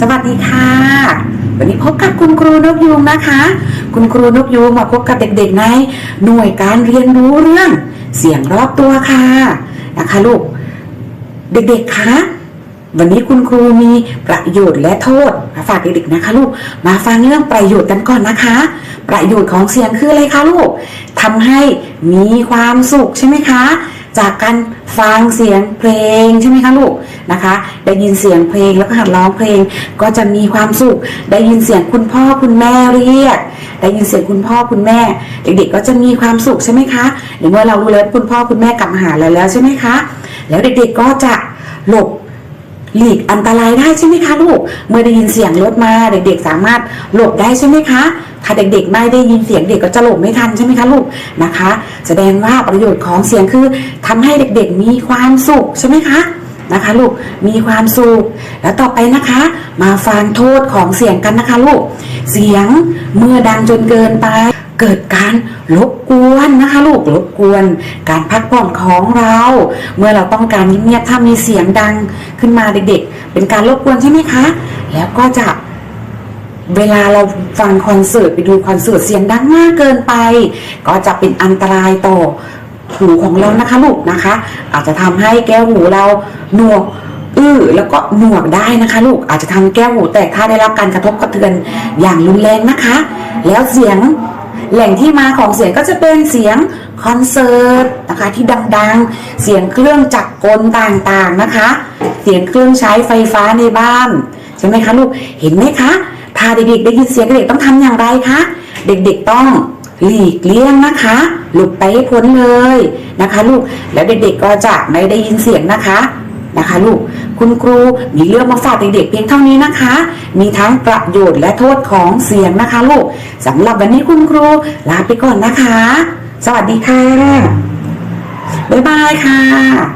สวัสดีค่ะ วันนี้พบกับคุณครูนกยูงนะคะ คุณครูนกยูงมาพบกับเด็กๆในหน่วยการเรียนรู้เรื่อง เสียงรอบตัวค่ะนะคะลูก เด็กๆคะวันนี้คุณครูมีประโยชน์และโทษมาฝากเด็กๆนะคะลูก มาฟังเรื่องประโยชน์กันก่อนนะคะ ประโยชน์ของเสียงคืออะไรคะลูกทำให้มีความสุขใช่ไหมคะ จากการฟังเสียงเพลงใช่ไหมคะลูกนะคะ ได้ยินเสียงเพลงแล้วก็หัดร้องเพลงก็จะมีความสุข ได้ยินเสียงคุณพ่อคุณแม่เรียก ได้ยินเสียงคุณพ่อคุณแม่ เด็กๆก็จะมีความสุขใช่ไหมคะในเมื่อเรารู้แล้วคุณพ่อคุณแม่กลับมาหาเราแล้วใช่ไหมคะ แล้วเด็กๆก็จะหลบ หลีกอันตรายได้ใช่ไหมคะลูก เมื่อได้ยินเสียงรถมาเด็กๆ สามารถหลบได้ใช่ไหมคะ ถ้าเด็กๆ ไม่ได้ยินเสียงเด็กก็จะหลบไม่ทันใช่ไหมคะลูกนะคะ แสดงว่าประโยชน์ของเสียงคือทำให้เด็กๆ มีความสุขใช่ไหมคะนะคะลูกมีความสุขแล้วต่อไปนะคะ มาฟังโทษของเสียงกันนะคะลูก เสียงเมื่อดังจนเกินไป เกิดการรบกวนนะคะลูกรบกวน การพักผ่อนของเรา เมื่อเราต้องการเงียบๆถ้ามีเสียงดังขึ้นมาเด็ก ๆ เป็นการรบกวนใช่ไหมคะ แล้วก็จะเวลาเราฟังคอนเสิร์ตไปดูคอนเสิร์ตเสียงดังมากเกินไป ก็จะเป็นอันตรายต่อหูของเรานะคะลูกนะคะ อาจจะทำให้แก้วหูเราหนวกอื้อแล้วก็หนวกได้นะคะ ลูกอาจจะทำแก้วหูแตกถ้าได้รับการกระทบกระเทือนอย่างรุนแรงนะคะ แล้วเสียง แหล่งที่มาของเสียงก็จะเป็นเสียงคอนเสิร์ตนะคะที่ดังๆ เสียงเครื่องจักรกลต่างๆนะคะ เสียงเครื่องใช้ไฟฟ้าในบ้านใช่ไหมคะลูกเห็นไหมคะถ้าเด็กๆได้ยินเสียงเด็กต้องทำอย่างไรคะเด็กๆต้องหลีกเลี่ยงนะคะหลุดไปให้พ้นเลยนะคะ ลูกแล้วเด็กๆก็จะไม่ได้ยินเสียงนะคะนะคะ ลูก คุณครูมีเรื่องมาฝากเด็กๆเพียงเท่านี้นะคะ มีทั้งประโยชน์และโทษของเสียงนะคะลูกสำหรับวันนี้คุณครูลาไปก่อนนะคะ สวัสดีค่ะ บ๊ายบายค่ะ